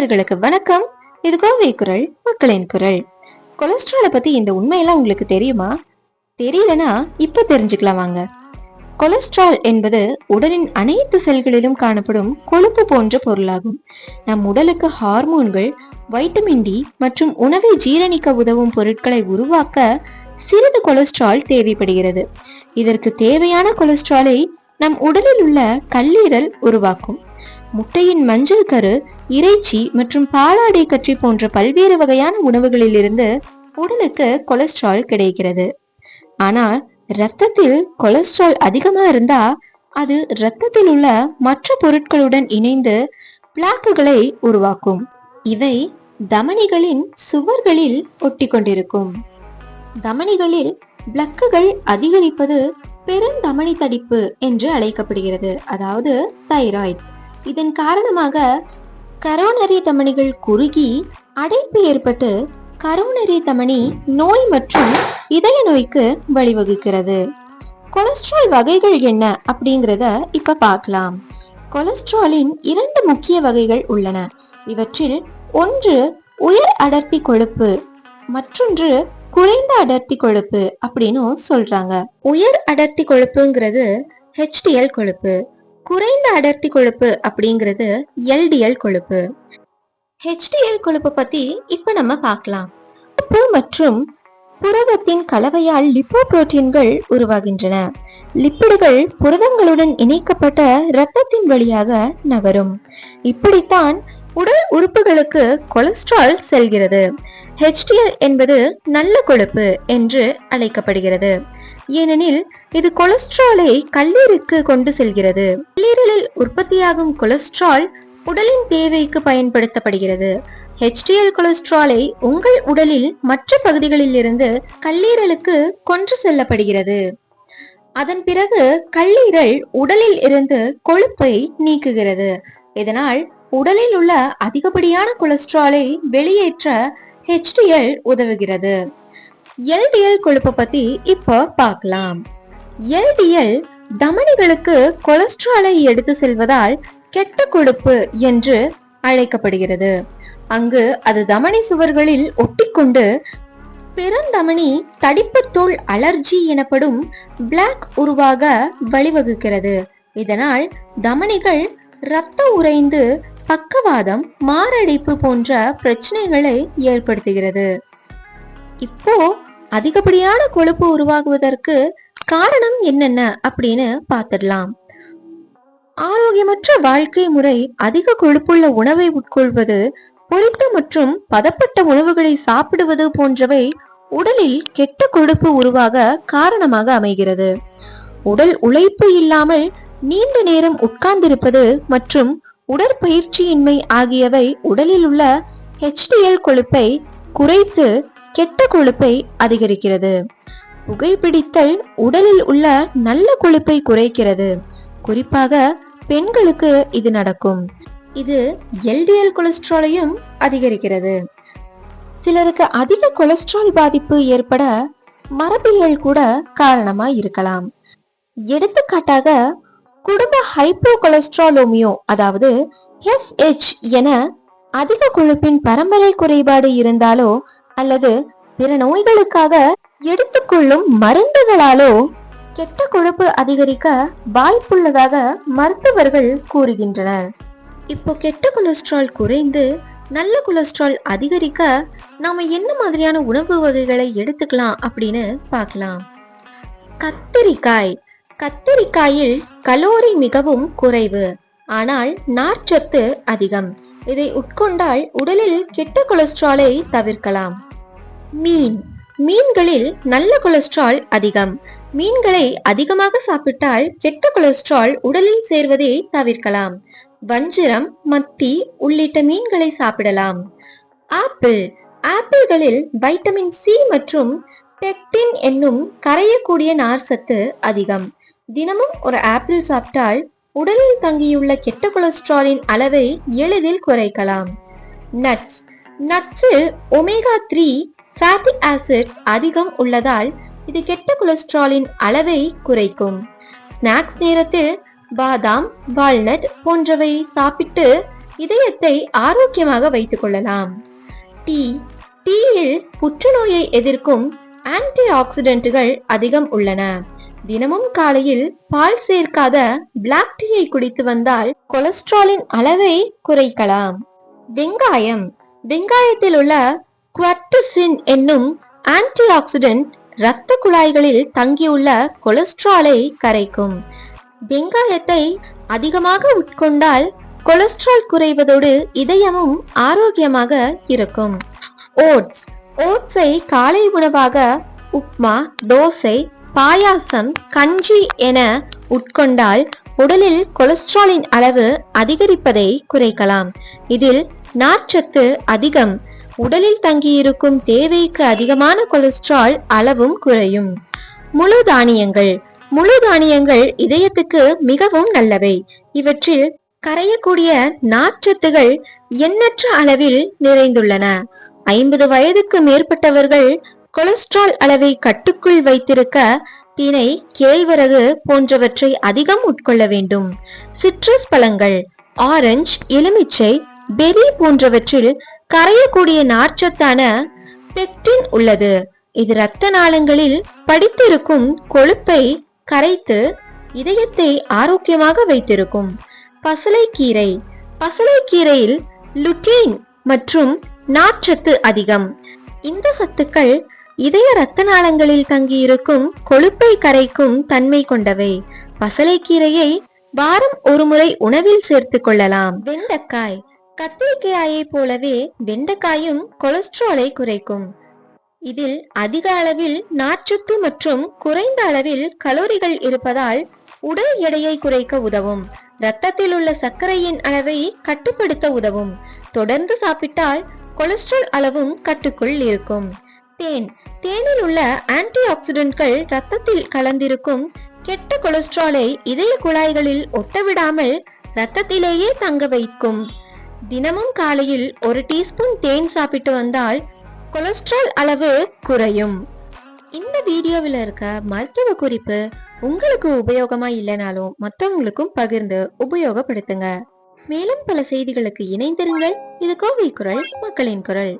நேயர்களுக்கு வணக்கம். இது கோவை குரல் மக்களின் குரல். கொலஸ்ட்ராலை பத்தி இந்த உண்மையெல்லாம் உங்களுக்கு தெரியுமா? தெரியலனா இப்ப தெரிஞ்சுக்கலாம் வாங்க. கொலஸ்ட்ரால் என்பது உடலின் அனைத்து செல்களிலும் காணப்படும் கொழுப்பு போன்ற பொருளாகும். நம் உடலுக்கு ஹார்மோன்கள் வைட்டமின் டி மற்றும் உணவை ஜீரணிக்க உதவும் பொருட்களை உருவாக்க சிறிது கொலஸ்ட்ரால் தேவைப்படுகிறது. இதற்கு தேவையான கொலஸ்ட்ராலை நம் உடலில் உள்ள கல்லீரல் உருவாக்கும். முட்டையின் மஞ்சள் கரு இறைச்சி மற்றும் பாலாடை கற்றி போன்ற பல்வேறு வகையான உணவுகளிலிருந்து உடலுக்கு கொலஸ்ட்ரால் கிடைக்கிறது. ஆனால் ரத்தத்தில் கொலஸ்ட்ரால் அதிகமா இருந்தா அது ரத்தத்தில் உள்ள மற்ற பொருட்களுடன் இணைந்து பிளாக்குகளை உருவாக்கும். இவை தமனிகளின் சுவர்களில் ஒட்டி கொண்டிருக்கும் தமனிகளில் பிளக்குகள் அதிகரிப்பது பெருந்தமனி தடிப்பு என்று அழைக்கப்படுகிறது. அதாவது தைராய்டு. இதன் காரணமாக கரோனரி தமனிகள் குறுகி அடைப்பு ஏற்பட்டு கரோனரி தமனி நோய் மற்றும் இதய நோய்க்கு வழிவகுக்கிறது. கொலஸ்ட்ரால் வகைகள் என்ன அப்படிங்கிறத இப்ப பார்க்கலாம். கொலஸ்ட்ராலின் இரண்டு முக்கிய வகைகள் உள்ளன. இவற்றில் ஒன்று உயர் அடர்த்தி கொழுப்பு மற்றொன்று குறைந்த அடர்த்தி கொழுப்பு அப்படின்னு சொல்றாங்க. உயர் அடர்த்தி கொழுப்புங்கிறது ஹெச்டிஎல் கொழுப்பு. குறைந்த அடர்த்தி கொழுப்பு அப்படிங்கிறது எல்டிஎல் கொழுப்பு. ஹெச்டிஎல் கொழுப்பு பத்தி இப்ப நம்ம பார்க்கலாம். உப்பு மற்றும் புரதத்தின் கலவையால் லிப்போ புரோட்டீன்கள் உருவாகின்றன. லிப்பிடுகள் புரதங்களுடன் இணைக்கப்பட்ட இரத்தத்தின் வழியாக நகரும். இப்படித்தான் உடல் உறுப்புகளுக்கு கொலஸ்ட்ரால் செல்கிறது. ஹெச்டிஎல் என்பது நல்ல கொழுப்பு என்று அழைக்கப்படுகிறது. ஏனெனில் இது கொலஸ்ட்ராலை கல்லீருக்கு கொண்டு செல்கிறது. கல்லீரலில் உற்பத்தியாகும் கொலஸ்ட்ரால் உடலின் தேவைக்கு பயன்படுத்தப்படுகிறது. ஹெச்டிஎல் கொலஸ்ட்ராலை உங்கள் உடலில் மற்ற பகுதிகளில் இருந்து கல்லீரலுக்கு கொன்று செல்லப்படுகிறது. அதன் பிறகு கல்லீரல் உடலில் இருந்து கொழுப்பை நீக்குகிறது. இதனால் உடலில் உள்ள அதிகப்படியான கொலஸ்ட்ராலை வெளியேற்ற ஹெச்டிஎல் உதவுகிறது. எல்டிஎல் கொழுப்பை பத்தி இப்போ பார்க்கலாம். எல்டிஎல் தமனிகளுக்கு கொலஸ்ட்ராலை எடுத்து செல்வதால் கெட்ட கொழுப்பு என்று அழைக்கப்படுகிறது. அங்கு அது தமனி சுவர்களில் ஒட்டிக்கொண்டு பெருந்தமனி தடிப்புத்தோல் அலர்ஜி எனப்படும் பிளாக் உருவாக வழிவகுக்கிறது. இதனால் தமனிகள் இரத்த உறைந்து பக்கவாதம் மாரடைப்பு போன்ற பிரச்சனைகளை ஏற்படுத்துகிறது. இப்போ அதிகப்படியான கொழுப்பு உருவாகுவதற்கு காரணம் என்னென்ன அப்படின்னு பார்த்துடலாம். ஆரோக்கியமற்ற வாழ்க்கை முறை அதிக கொழுப்புள்ள உணவை உட்கொள்வது பொரித்த மற்றும் பதப்பட்ட உணவுகளை சாப்பிடுவது போன்றவை உடலில் கெட்ட கொழுப்பு உருவாக காரணமாக அமைகிறது. உடல் உழைப்பு இல்லாமல் நீண்ட நேரம் உட்கார்ந்திருப்பது மற்றும் உடற்பயிற்சியின்மை ஆகியவை உடலில் உள்ள ஹெச்டிஎல் கொழுப்பை குறைத்து கெட்ட கொழுப்பை அதிகரிக்கிறது. புகைப்பிடித்தல் உடலில் உள்ள நல்ல கொழுப்பை குறைக்கிறது. குறிப்பாக பெண்களுக்கு இது நடக்கும். இது எல்டிஎல் கொலஸ்ட்ராலையும் அதிகரிக்கிறது. சிலருக்கு அதிக கொலஸ்ட்ரால் பாதிப்பு ஏற்பட மரபியல் கூட காரணமா இருக்கலாம். எடுத்துக்காட்டாக குடும்ப ஹைப்போ கொலஸ்ட்ராலோமியோ அதாவது எஃப்ஹெச் என அதிக கொழுப்பின் பரம்பரை குறைபாடு இருந்தாலோ அல்லது பிற நோய்களுக்காக எடுத்துக்கொள்ளும் மருந்துகளாலோ கெட்ட கொழுப்பு அதிகரிக்க வாய்ப்புள்ளதாக மருத்துவர்கள் கூறுகின்றனர். இப்போ கெட்ட கொலஸ்ட்ரால் குறைந்து நல்ல கொலஸ்ட்ரால் அதிகரிக்க நாம என்ன மாதிரியான உணவு வகைகளை எடுத்துக்கலாம் அப்படின்னு பார்க்கலாம். கத்திரிக்காய் கத்திரிக்காயில் கலோரி மிகவும் குறைவு. ஆனால் நார்ச்சத்து அதிகம். இதை உட்கொண்டால் உடலில் கெட்ட கொலஸ்ட்ராலை தவிர்க்கலாம். மீன். மீன்களில் நல்ல கொலஸ்ட்ரால் அதிகம். மீன்களை அதிகமாக சாப்பிட்டால் கெட்ட கொலஸ்ட்ரால் உடலில் சேர்வதை தவிர்க்கலாம். வஞ்சிரம் மத்தி உள்ளிட்ட மீன்களை சாப்பிடலாம். ஆப்பிள். ஆப்பிள்களில் வைட்டமின் சி மற்றும் பெக்டின் என்னும் கரையக்கூடிய நார்ச்சத்து அதிகம். தினமும் ஒரு ஆப்பிள் சாப்பிட்டால் உடலில் தங்கியுள்ள கெட்ட கொலஸ்ட்ராலின் அளவை எளிதில் குறைக்கலாம். நட்ஸ். நட்ஸில் ஒமேகா த்ரீ ஃபேட்டி ஆசிட் அதிகம் உள்ளதால் இது கெட்ட கொலஸ்ட்ராலின் அளவை குறைக்கும். ஸ்நாக்ஸ் நேரத்தில் பாதாம் வால்நட் போன்றவை சாப்பிட்டு இதயத்தை ஆரோக்கியமாக வைத்துக் கொள்ளலாம். டீ. டீயில் புற்றுநோயை எதிர்க்கும் ஆன்டி ஆக்சிடென்ட்டுகள் அதிகம் உள்ளன. தினமும் காலையில் பால் சேர்க்காத பிளாக் டீயை குடித்து வந்தால் கொலஸ்ட்ராலின் அளவை குறைக்கலாம். வெங்காயம். வெங்காயத்தில் உள்ள குவர்டசின் என்னும் ஆன்டி ஆக்சிடென்ட் இரத்த குழாய்களில் தங்கியுள்ள கொலஸ்ட்ராலை கரைக்கும். வெங்காயத்தை அதிகமாக உட்கொண்டால் கொலஸ்ட்ரால் குறைவதோடு இதயமும் ஆரோக்கியமாக இருக்கும். ஓட்ஸ் ஓட்ஸை காலை உணவாக உப்மா தோசை பாயாசம் கஞ்சி என உட்கொண்டால் உடலில் கொலஸ்ட்ராலின் அளவு அதிகரிப்பதை குறைக்கலாம். இதில் நார்ச்சத்து அதிகம். உடலில் தங்கியிருக்கும் தேவைக்கு அதிகமான கொலஸ்ட்ரால் அளவும் குறையும். முழு தானியங்கள். முழு தானியங்கள் இதயத்துக்கு மிகவும் நல்லவை. இவற்றில் கரையக்கூடிய நார்ச்சத்துகள் எண்ணற்ற அளவில் நிறைந்துள்ளன. ஐம்பது வயதுக்கு மேற்பட்டவர்கள் கொலஸ்ட்ரால் அளவை கட்டுக்குள் வைத்திருக்க தினை கேழ்வரகு போன்றவற்றை அதிகம் உட்கொள்ள வேண்டும். சிட்ரஸ் பழங்கள் ஆரஞ்சு எலுமிச்சை பெரி போன்றவற்றில் கரையக்கூடிய நார்ச்சத்தான பெக்டின் உள்ளது. இது இரத்த நாளங்களில் படித்திருக்கும் கொழுப்பை கரைத்து இதயத்தை ஆரோக்கியமாக வைத்திருக்கும். பசலைக்கீரை பசலைக்கீரையில் லுட்டீன் மற்றும் நார்ச்சத்து அதிகம். இந்த சத்துக்கள் இதய ரத்த நாளங்களில் தங்கியிருக்கும் கொழுப்பை கரைக்கும் தன்மை கொண்டவை. பசலைக்கீரையை வாரம் ஒருமுறை உணவில் சேர்த்துக் கொள்ளலாம். வெண்டைக்காய். கத்திரிக்காயை போலவே வெண்டைக்காயும் கொலஸ்ட்ராலை குறைக்கும். இதில் அதிக அளவில் நார்ச்சத்து மற்றும் குறைந்த அளவில் கலோரிகள் இருப்பதால் உடல் எடையை குறைக்க உதவும். இரத்தத்தில் உள்ள சர்க்கரையின் அளவை கட்டுப்படுத்த உதவும். தொடர்ந்து சாப்பிட்டால் கொலஸ்ட்ரால் அளவும் கட்டுக்குள் இருக்கும். தேன். தேனில் உள்ள ஆன்டி ஆக்சிடென்ட்கள் ரத்தத்தில் கலந்திருக்கும் கெட்ட கொலஸ்ட்ராலை இதய குழாய்களில் ஒட்டவிடாமல் ரத்தத்திலேயே தங்க வைக்கும். தினமும் காலையில் ஒரு டீஸ்பூன் தேன் சாப்பிட்டு வந்தால் கொலஸ்ட்ரால் அளவு குறையும். இந்த வீடியோவில் இருக்க மருத்துவ குறிப்பு உங்களுக்கு உபயோகமா இல்லைனாலும் மற்றவங்களுக்கும் பகிர்ந்து உபயோகப்படுத்துங்க. மேலும் பல செய்திகளுக்கு இணைந்திருங்கள். இது கோவை குரல் மக்களின் குரல்.